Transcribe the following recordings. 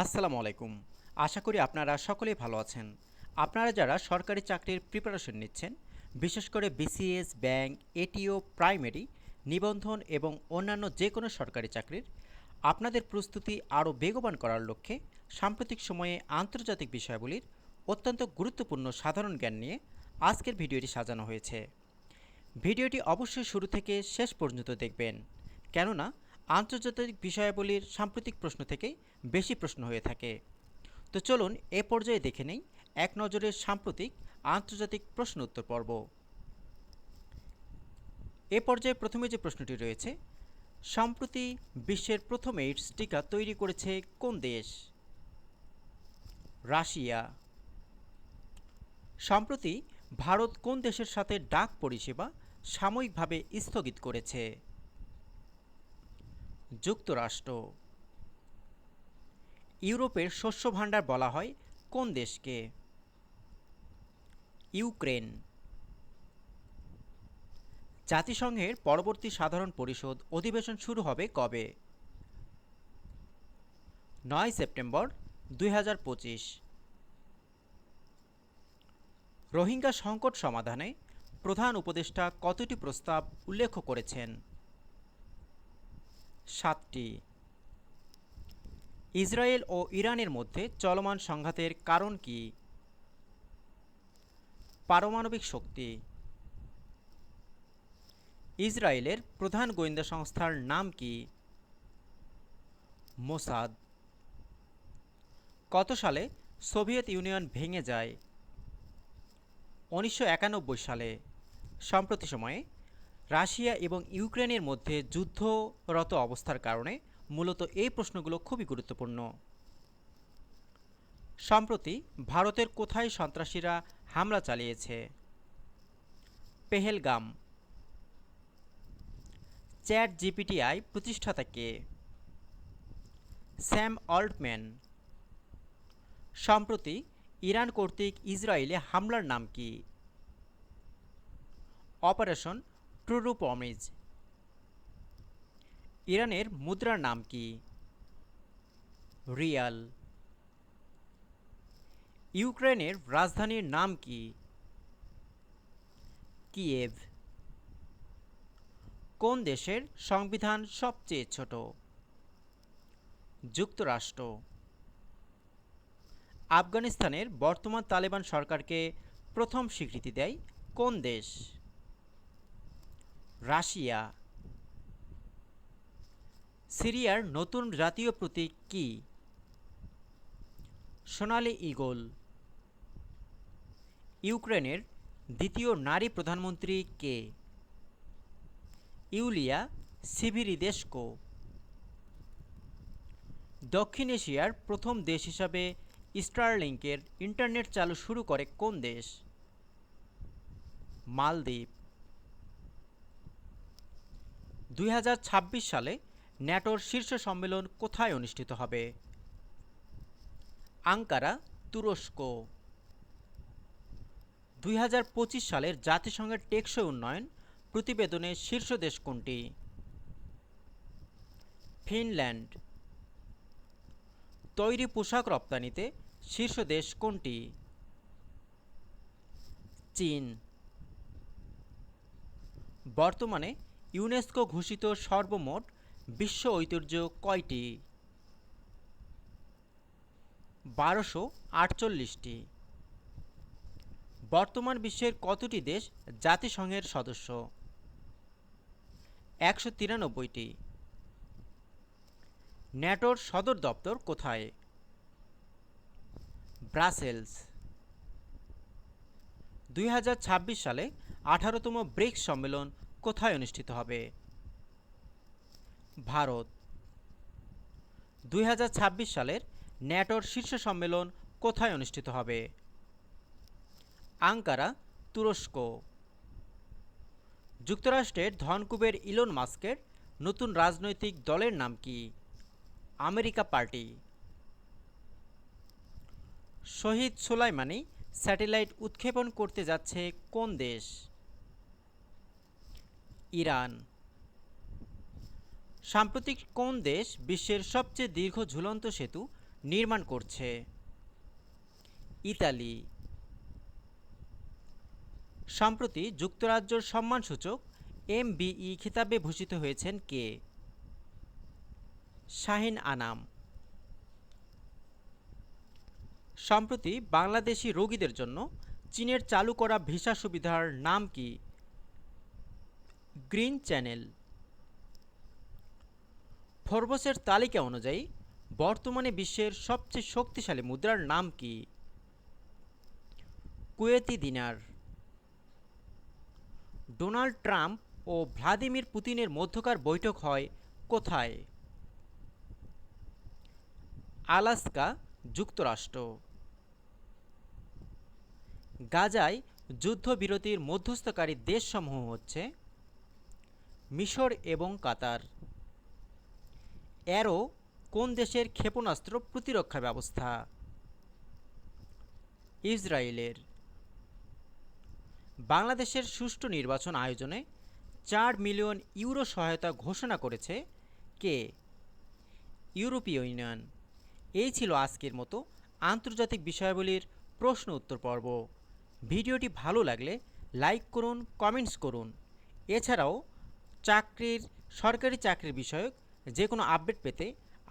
আসসালামু আলাইকুম। আশা করি আপনারা সকলেই ভালো আছেন। আপনারা যারা সরকারি চাকরির প্রিপারেশন নিচ্ছেন, বিশেষ করে বিসিএস ব্যাংক এটিও প্রাইমারি নিবন্ধন এবং অন্যান্য যে কোনো সরকারি চাকরির, আপনাদের প্রস্তুতি আরও বেগবান করার লক্ষ্যে সাম্প্রতিক সময়ে আন্তর্জাতিক বিষয়াবলীর অত্যন্ত গুরুত্বপূর্ণ সাধারণ জ্ঞান নিয়ে আজকের ভিডিওটি সাজানো হয়েছে। ভিডিওটি অবশ্যই শুরু থেকে শেষ পর্যন্ত দেখবেন। কেননা আন্তর্জাতিক বিষয়াবলীর সাম্প্রতিক প্রশ্ন থেকেই বেশি প্রশ্ন হয়ে থাকে। তো চলুন এ পর্যায়ে দেখে নেই এক নজরের সাম্প্রতিক আন্তর্জাতিক প্রশ্ন উত্তর পর্ব। এ পর্যায়ে প্রথমে যে প্রশ্নটি রয়েছে, সম্প্রতি বিশ্বের প্রথম এইডস টিকা তৈরি করেছে কোন দেশ? রাশিয়া। সম্প্রতি ভারত কোন দেশের সাথে ডাক পরিষেবা সাময়িকভাবে স্থগিত করেছে? যুক্তরাষ্ট্র। ইউরোপের শস্য ভাণ্ডার বলা হয় কোন দেশকে? ইউক্রেন। জাতিসংঘের পরবর্তী সাধারণ পরিষদ অধিবেশন শুরু হবে কবে? নয় সেপ্টেম্বর দুই হাজার পঁচিশ। রোহিঙ্গা সংকট সমাধানে প্রধান উপদেষ্টা কতটি প্রস্তাব উল্লেখ করেছেন? সাতটি। ইসরায়েল ও ইরানের মধ্যে চলমান সংঘাতের কারণ কি? পারমাণবিক শক্তি। ইসরায়েলের প্রধান গোয়েন্দা সংস্থার নাম কি? মোসাদ। কত সালে সোভিয়েত ইউনিয়ন ভেঙে যায়? উনিশশো একানব্বই সালে। সম্প্রতি সময়ে রাশিয়া এবং ইউক্রেনের মধ্যে যুদ্ধরত অবস্থার কারণে মূলত এই প্রশ্নগুলো খুবই গুরুত্বপূর্ণ। সম্প্রতি ভারতের কোথায় সন্ত্রাসীরা হামলা চালিয়েছে? পেহেলগাম। চ্যাট জিপিটিআই প্রতিষ্ঠাতা কে? Sam Altman. সম্প্রতি ইরান কর্তৃক ইসরায়েলে হামলার নাম কি? অপারেশন ট্রুরু পমিজ ইরানের মুদ্রার নাম কি? রিয়াল। ইউক্রেনের রাজধানীর নাম কি? কিয়েভ। কোন দেশের সংবিধান সবচেয়ে ছোট? যুক্তরাষ্ট্র। আফগানিস্তানের বর্তমান তালেবান সরকারকে প্রথম স্বীকৃতি দেয় কোন দেশ? রাশিয়া। সিরিয়ার নতুন জাতীয় প্রতীক কি? সোনালি ইগল ইউক্রেনের দ্বিতীয় নারী প্রধানমন্ত্রী কে? ইউলিয়া সিভিরিদেস্কো দক্ষিণ এশিয়ার প্রথম দেশ হিসাবে স্টারলিংকের ইন্টারনেট চালু শুরু করে কোন দেশ? মালদ্বীপ। দুই হাজার ছাব্বিশ সালে ন্যাটোর শীর্ষ সম্মেলন কোথায় অনুষ্ঠিত হবে? আঙ্কারা, তুরস্ক। দুই হাজার পঁচিশ সালের জাতিসংঘের টেকসই উন্নয়ন প্রতিবেদনে শীর্ষ দেশ কোনটি? ফিনল্যান্ড। তৈরি পোশাক রপ্তানিতে শীর্ষ দেশ কোনটি? চীন। বর্তমানে ইউনেস্কো ঘোষিত সর্বমোট বিশ্ব ঐতিহ্য কয়টি? বারোশো আটচল্লিশটি। বর্তমান বিশ্বের কতটি দেশ জাতিসংঘের সদস্য? একশো তিরানব্বইটি। ন্যাটোর সদর দপ্তর কোথায়? ব্রাসেলস। দুই হাজার ছাব্বিশ সালে আঠারোতম ব্রিক্স সম্মেলন কোথায় অনুষ্ঠিত হবে? ভারত। দুই হাজার ছাব্বিশ সালের ন্যাটোর শীর্ষ সম্মেলন কোথায় অনুষ্ঠিত হবে? আঙ্কারা, তুরস্ক। যুক্তরাষ্ট্রের ধনকুবের ইলন মাস্কের নতুন রাজনৈতিক দলের নাম কি? America party. Shahid Soleimani satellite উৎক্ষেপণ করতে যাচ্ছে কোন দেশ? ইরান। সাম্প্রতিক কোন দেশ বিশ্বের সবচেয়ে দীর্ঘ ঝুলন্ত সেতু নির্মাণ করছে? ইতালি। সম্প্রতি যুক্তরাজ্যের সম্মানসূচক এম এমবিই খিতাবে ভূষিত হয়েছেন কে? শাহিন আনাম। সম্প্রতি বাংলাদেশি রোগীদের জন্য চীনের চালু করা ভিসা সুবিধার নাম কি? Green channel. ফোরবসের তালিকা অনুযায়ী, বর্তমানে বিশ্বের সবচেয়ে শক্তিশালী মুদ্রার নাম কি? Kuwaiti dinar. ডোনাল্ড ট্রাম্প ও ভ্লাদিমির পুতিনের মধ্যকার বৈঠক হয় কোথায়? আলাস্কা, যুক্তরাষ্ট্র। গাজায় যুদ্ধবিরতির মধ্যস্থকারী দেশসমূহ হচ্ছে মিশর এবং কাতার। অ্যারো কোন দেশের ক্ষেপণাস্ত্র প্রতিরক্ষা ব্যবস্থা? ইসরায়েলের। বাংলাদেশের সুষ্ঠু নির্বাচন আয়োজনে চার মিলিয়ন ইউরো সহায়তা ঘোষণা করেছে কে? ইউরোপীয় ইউনিয়ন। এই ছিল আজকের মতো আন্তর্জাতিক বিষয়াবলীর প্রশ্ন উত্তর পর্ব। ভিডিওটি ভালো লাগলে লাইক করুন, কমেন্টস করুন। এছাড়াও চাকরির, সরকারি চাকরির বিষয়ক যে কোনো আপডেট পেতে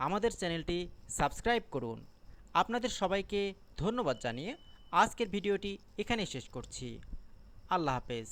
আমাদের চ্যানেলটি সাবস্ক্রাইব করুন। আপনাদের সবাইকে ধন্যবাদ জানিয়ে আজকের ভিডিওটি এখানেই শেষ করছি। আল্লাহ হাফেজ।